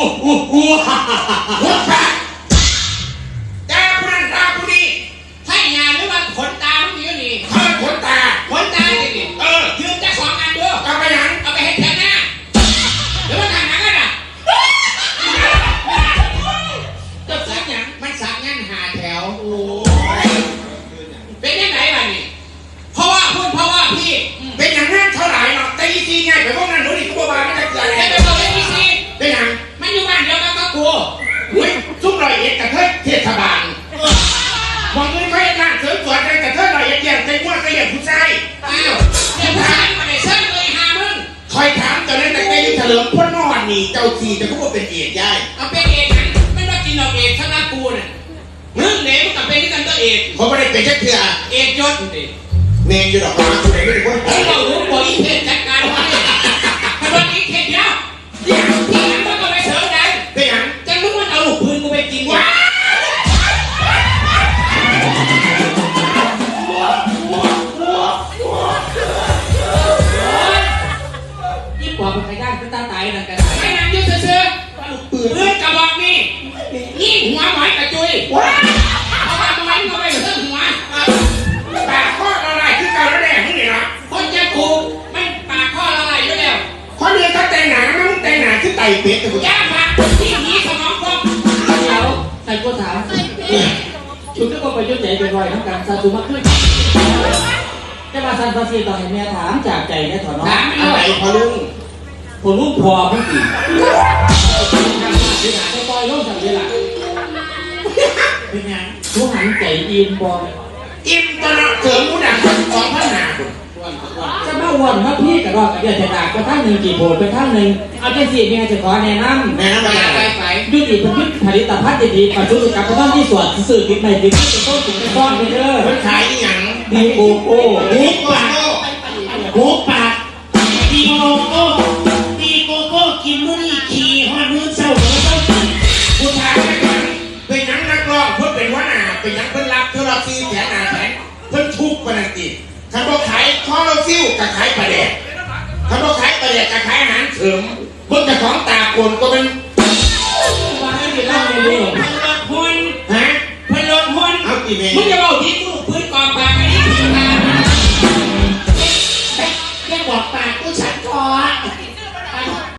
おおおおはามตอนนั้นแต่แกยังเฉลิมพ่อนอนนี่เจ้าทีจะพูดว่าเป็นเอียดย่ายเอาเป็นเอกหันไม่ว่ากินเอาเอกชนะกูน่ะมึงเด็กมึงกับเป็นที่กันก็เอกเขาไม่ได้เป็นแค่เถื่อเอกยศดิเมนอยู่ดอกมาคุณไหนไม่ได้คนไอ้เรารู้บ่อีเทศจัดาตายนั่นกันไม่นั่งยืดเสือๆปืนกระบอกนี่ยิงหัวหมอยกระจุยเอามาหมอยก็ไปเสริมหัวปากข้ออะไรคือการระแดงนี่นะคนจะกูมันปากข้อละลายอยู่แล้วข้อเรียนถ้าแต่งหนามันต้องแต่งหนาคือไตเป็ดแต่กูย่าผักที่หนีสมองคมเดี๋ยวใส่กูถามชุดที่ก็ไปยุ่งใจไปรอยทั้งการซาซูมาขึ้นแต่มาซันฟาซีตอนเห็นแม่ถามจากใจแม่ถอนน้องถามไม่อะรู้ไรพอลุง ผมลูกพอเพิ่งตีจะปล่อยลงจากเวลาเป็นไงทุหันใจอินบอลอิ่มตลอดเสริมมูดังสองพันหนาคุณจะมาวนมาพี่กับรอกับเดือดจะด่าก็ทั้งหนึ่งกี่โผล่ไปทั้งหนึ่งเอาใจสี่เมียจะขอแนะนำแม่น้ำไปมันไปอะไรไปยุติผลิตผลิตภัณฑ์ดีๆปัจจุบันกับกระท่อมที่สวนสื่อติดใหม่ติดจะต้องถึงก้อนไปเด้อมันขายอีหยังดีโกโก้หูปา ซีแสนหนาแสนเพิ่นทุกข์ปานนันติคันบ่ขายคอเราซิ่วกับขายปลาแดกคันบ่ขายปลาแดกกับขายอาหารเสริมเพิ่นจะของตาโกนก็เป็นว่าให้ดีเล่าเร็วพลดหุ่นฮะพลดหุ่นเอากี่เมตร